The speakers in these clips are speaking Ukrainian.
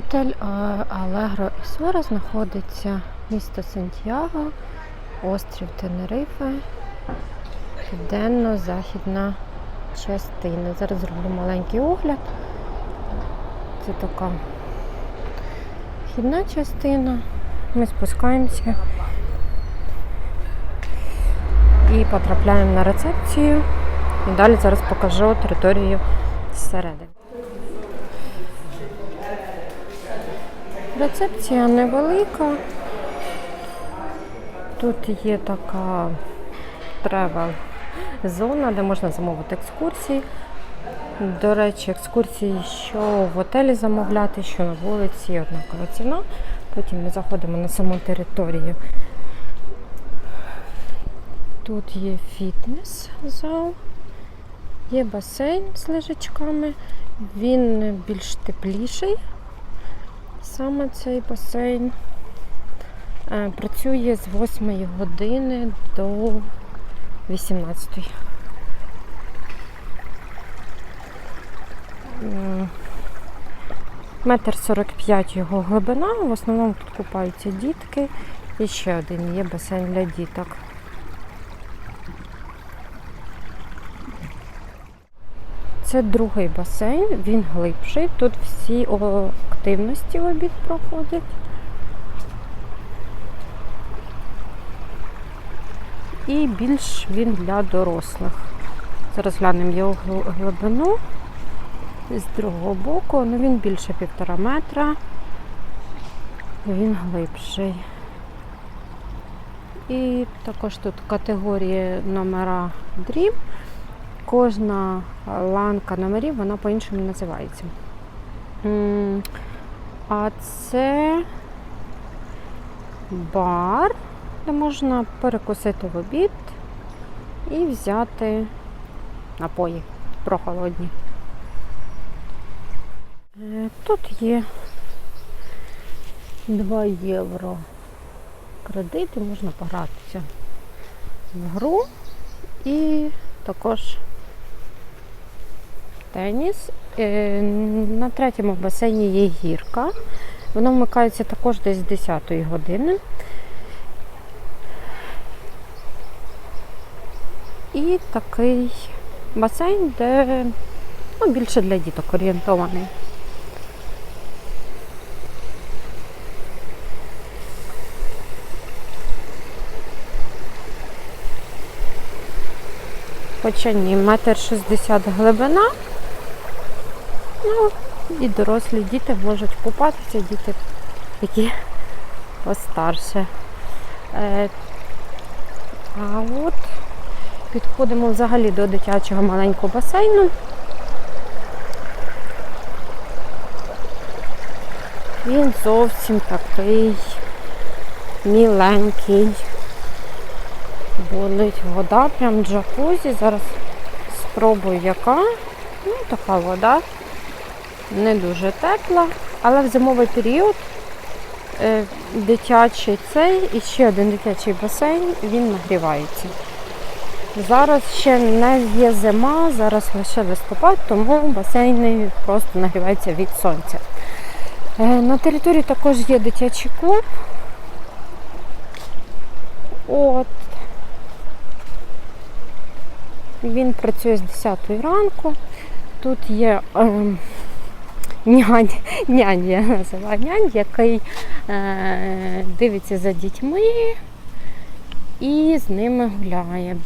Готель Алегро і Сора знаходиться місто Сантьяго, острів Тенерифе, південно-західна частина. Зараз зроблю маленький огляд. Це така вхідна частина. Ми спускаємося і потрапляємо на рецепцію. І далі зараз покажу територію зсередини. Рецепція невелика. Тут є така тревел зона, де можна замовити екскурсії. До речі, екскурсії, що в готелі замовляти, що на вулиці, однакова ціна. Потім ми заходимо на саму територію. Тут є фітнес-зал, є басейн з лежачками. Він більш тепліший, саме цей басейн. Е, Працює з 8 години до 18. М, Метр 45 його глибина. В основному тут купаються дітки. І ще один є басейн для діток. Це другий басейн, він глибший. Тут всі активності в обід проходять. І більш він для дорослих. Зараз глянемо його глибину. З другого боку, ну він більше півтора метра. Він глибший. І також тут категорії номера дріб. Кожна ланка номерів вона по-іншому називається. А це бар, де можна перекусити в обід і взяти напої прохолодні. Е, Тут є 2 євро кредити, можна погратися в гру і також теніс. Е, На третьому басейні є гірка. Воно вмикається також десь з 10 години. І такий басейн, де ну, більше для діток орієнтований. Хоча ні, метр шістдесят глибина. Ну, і дорослі діти можуть купатися, діти, які постарше. Е, а от підходимо взагалі до дитячого маленького басейну. Він зовсім такий міленький. Болить вода, прям джакузі. Зараз спробую яка. Ну, така вода. Не дуже тепла, але в зимовий період е, дитячий цей і ще один дитячий басейн, він нагрівається. Зараз ще не є зима, зараз лише листопад, тому басейни просто нагріваються від сонця. Е, На території також є дитячий клуб. От. Він працює з 10 ранку. Тут є ем, нянь, нянь, я називаю нянь, який е, дивиться за дітьми і з ними гуляє.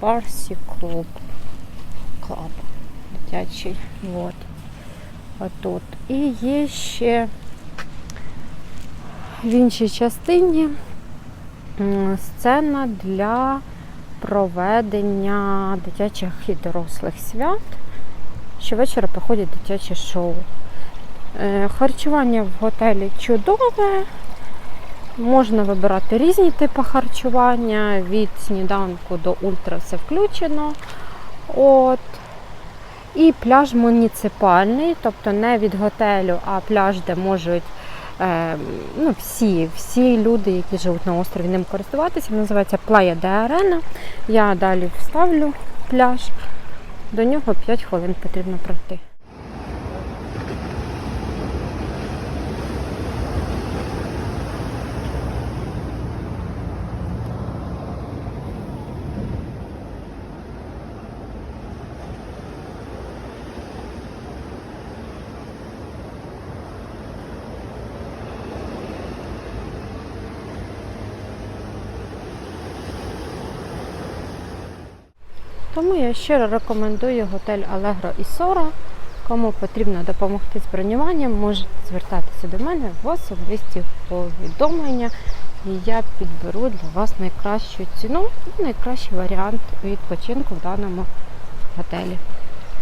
Барсі клуб. Клаб дитячий. От. Отут. І є ще в іншій частині сцена для проведення дитячих і дорослих свят. Щовечора проходять дитячі шоу. Е, Харчування в готелі чудове. Можна вибирати різні типи харчування, від сніданку до ультра все включено. От. І пляж муніципальний, тобто не від готелю, а пляж, де можуть е, ну, всі, всі люди, які живуть на острові, ним користуватися. Називається Playa de Arena. Я далі вставлю пляж. До нього 5 хвилин потрібно пройти. Тому я щиро рекомендую готель Allegro і Сора. Кому потрібно допомогти з бронюванням, можете звертатися до мене в особисті повідомлення, і я підберу для вас найкращу ціну і найкращий варіант відпочинку в даному готелі.